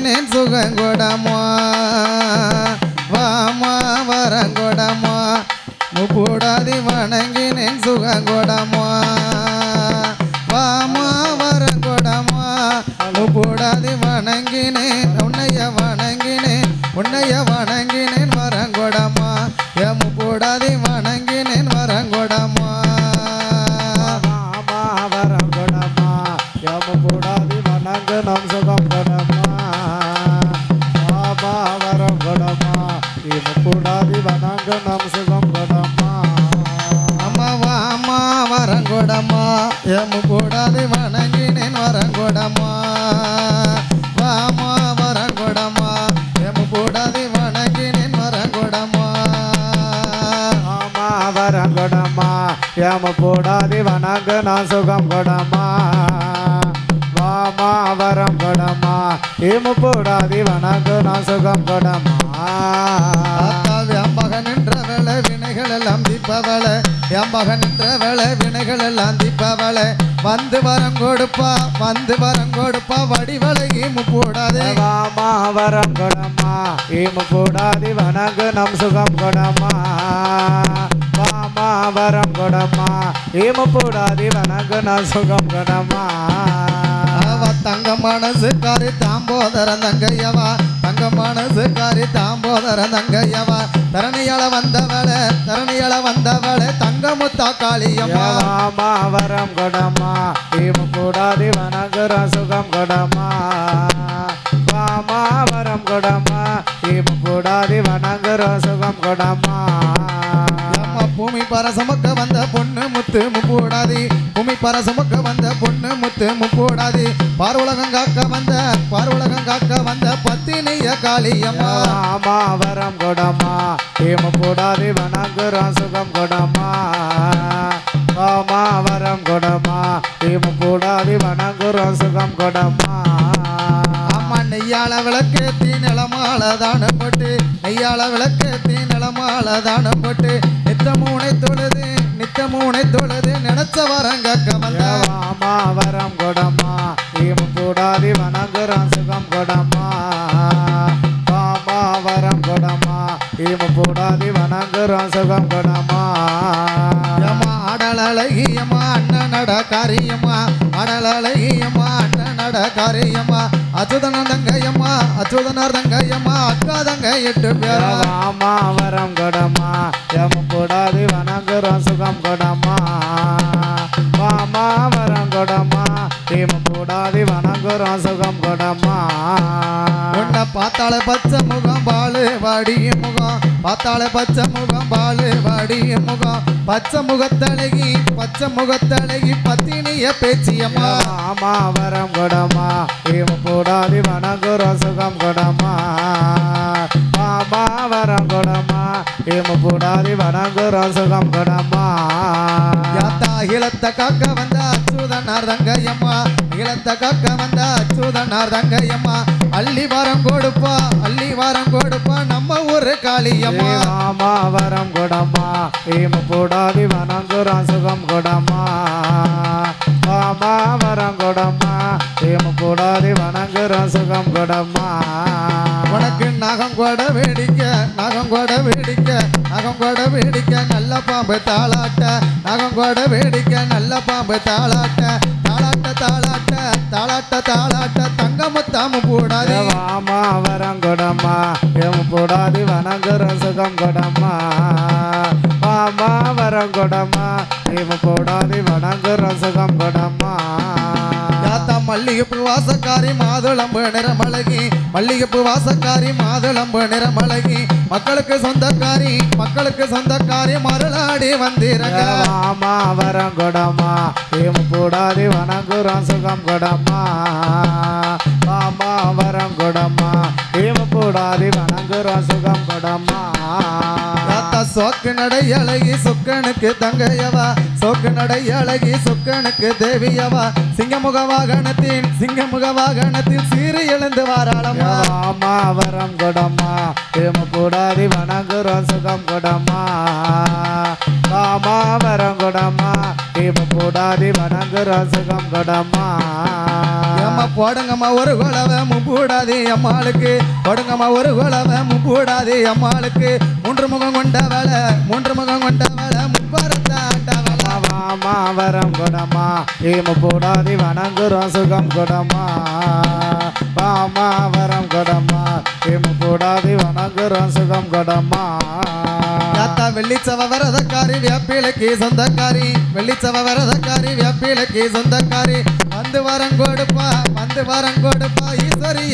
நேன் சுகங்கொடமா வாமா வரங்கொடமா முப்பூடாதி வணங்கினேன் சுகங்கொடமா வாமா வரங்கொடமா முப்பூடாதி வணங்கினேன் உன்னைய வணங்கினேன் உன்னைய வணங்கினேன் வரங்கொடமா என் முப்பூடாதி வணங்கினேன் வரங்கொடமா மாமா வரம் கொடமா? யம கூடாதி வணங்கு நம் சுகம் கொடமா வரங்கொடமா எம்மு கூடாது வணங்கினேன் வரங்கொடமா. வாமா வரங்கொடமா. எம்மு கூடாது வணங்கினேன் வரங்கொடமா. மாமா வரம் கொடமா யம கூடாதி வணங்கு நம் சுகம் கொடமா. வாமா வரம் கொடமா இம கூடாதி வணங்கு நம் சுகம் கொடமா. ஆத்தா வியம்பக நின்ற வேலை வினைகள் எல்லாம் தீப்பவள. வியம்பக நின்ற வேலை வினைகள் எல்லாம் தீப்பவள. வந்து வரம் கொடுப்பா வந்து வரம் கொடுப்பா வடிவழகி முப்பூடாதே வாமா வரம் கொடமா ஈம கூடாதி வணங்கு நம் சுகம் கொடமா. வாமா வரம் கொடமா ஈம கூடாதி வணங்கு நம் சுகம் கொடமா. தங்க மனசு காரி தாம்போதர தங்கையவா. தங்க மனசு காரி தாம்போதர தங்கையவா. தரணியால வந்தவள தரணியால வந்தவள தங்கமுத்தா காளியம்மா. வாமா கொடமா ஈம கூடாதி வணங்கு சுகம் கொடமா வாமா வரம் கொடமா ஈம கூடாதி வணங்கு சுகம் கொடமா பரசமுக்க வந்த பொண்ணு முத்து முப்பூடாதி. பூமி பரசமுக்க வந்த பொண்ணு முத்து முப்பூடாதி. பார்வுலகம் காக்க வந்த பார்வுலகம் காக்க வந்த பத்தினிய காளியம்மா. மாமா வரம் கொடமா. ஏம கூடாதி வணங்குறான் சுகம் கொடமா. மாமா வரம் கொடமா. ஏம கூடாதி வணங்குறான் சுகம் கொடமா. அம்மா நெய்யால விளக்கு தீ நிலமால தானம் போட்டு நெய்யால விளக்கு தீ நிலமால தானம் போட்டு நித்தமூனை தொழுது நித்தமூனை தொழுது நினைச்ச வரங்க வந்த. மாமா வரம் கொடமா. ஏம கூடாதி வணங்குறான் சுகம் கொடமா. மாமா வரம் கொடமா. ஏம கூடாதி வணங்குறான் சுகம் கொடமா. அம்மா அடல் அழகியம்மா அண்ணன் நட காரியம்மா அடல் அழகியம்மா அண்ணன் நட காரியம்மா அச்சுதனர் தங்கையம்மா அச்சுதனர் தங்கையம்மா. அக்கா தங்க எட்டு பேரா. ராமா வரம் கொடமா. யம கூடாது வணங்குறோம் சுகம் கொடமா. வாமா வரம் கொடமா. தீம கூடாது வணங்குறோம் சுகம் கொடமா. உன்னை பார்த்தாலே பச்சை முகம் பாலு வாடிய முகம். பார்த்தாலே பச்சை முகம் பாலு வாடிய முகம். பச்சை முகத்தழகி பச்சை முகத்தழகி பத்தினிய பேச்சியம்மா. ராமா வரம் கொடமா. தீம கூடாது வணங்குறோம் சுகம் கொடமா. வாமா வரம் கொடமா. தீம கூடாது வணங்குறோம் சுகம் கொடமா. யாத்தா இளத்த காக்க வந்த அச்சுதனார் தங்கையம்மா. இளத்த காக்க வந்த அச்சுதனார் தங்கையம்மா. அள்ளி வாரம் கொடுப்பா அள்ளி வாரம் கொடுப்பா நம்ம ஊரு காளியம்மா. மாமா வரம் கொடமா ஏம கூடாதி வணங்குறான் சுகம் கொடமா மாமா வரம் கொடமா ஏம கூடாதி வணங்குறான் சுகம் கொடமா உனக்கு நகம் கொட வேடிக்க நகம் கொட வேடிக்க நகம் கொட வேடிக்க நல்ல பாம்பு தாளாட்ட. நகம் கொட வேடிக்க நல்ல பாம்பு தாளாட்ட. தாளாட்ட தாளாட்ட தாளாட்ட தாளாட்ட. தங்கமுத்தாம போடாதே. மாமா வரம் கொடமா ஏம கூடாதி வணங்குறான் சுகம் கொடமா மாமா வரம் கொடமா ஏம கூடாதி வணங்குறான் சுகம் கொடமா யாத்தா மல்லிகைப்பூ வாசக்காரி மாதுளம்பு நிறமழகி மல்லிகைப்பூ வாசக்காரி மாதுளம்பு நிறமழகி மக்களுக்கு சொந்தக்காரி மக்களுக்கு சொந்தக்காரி மருளாடி வந்திருங்க மாமா வரம் கொடமா ஏம கூடாதி வணங்குறான் சுகம் கொடமா மாமா வரம் கொடமா கூடாதி வணங்குறான் சுகம் யாத்தா சோக்கு நடை அழகி சுக்கனுக்கு தங்கையவா? சோக்கு நடை அழகி சுக்கனுக்கு தேவியவா? சிங்கமுக வாகனத்தின் சிங்கமுக வாகனத்தில் சீறு எழுந்து வாராளமா மாமா வரம் கொடமா? ஏம கூடாதி வணங்குறான் சுகம் கொடமா? மாமா வரம் கொடமா? ஈமு போடாதி வணங்குறோம் சுகம் கொடம்மா. ஏம்மா போடுங்கம்மா ஒரு குலவை முப்பூடாது அம்மாளுக்கு. போடுங்கம்மா ஒரு குலவை முப்பூடாது அம்மாளுக்கு. மூன்று முகம் கொண்ட வேலை மூன்று முகம் கொண்ட வேலை முப்பரத்த ஆட்ட வேலை வாமா வரம் கொடம்மா. ஈமு போடாதி வணங்குறோம் சுகம் கொடம்மா. வாமா வரம் கொடம்மா. ஈமு போடாதி வணங்குறோம் சுகம் யாத்தா வெள்ளிச்சவ வரதக்காரி வேப்பிலைக்கு சொந்தக்காரி. வெள்ளிச்சவ வரதக்காரி வேப்பிலைக்கு சொந்தக்காரி. வந்து வரம் கொடுப்பா வந்து வரம் கொடுப்பா ஈஸ்வரி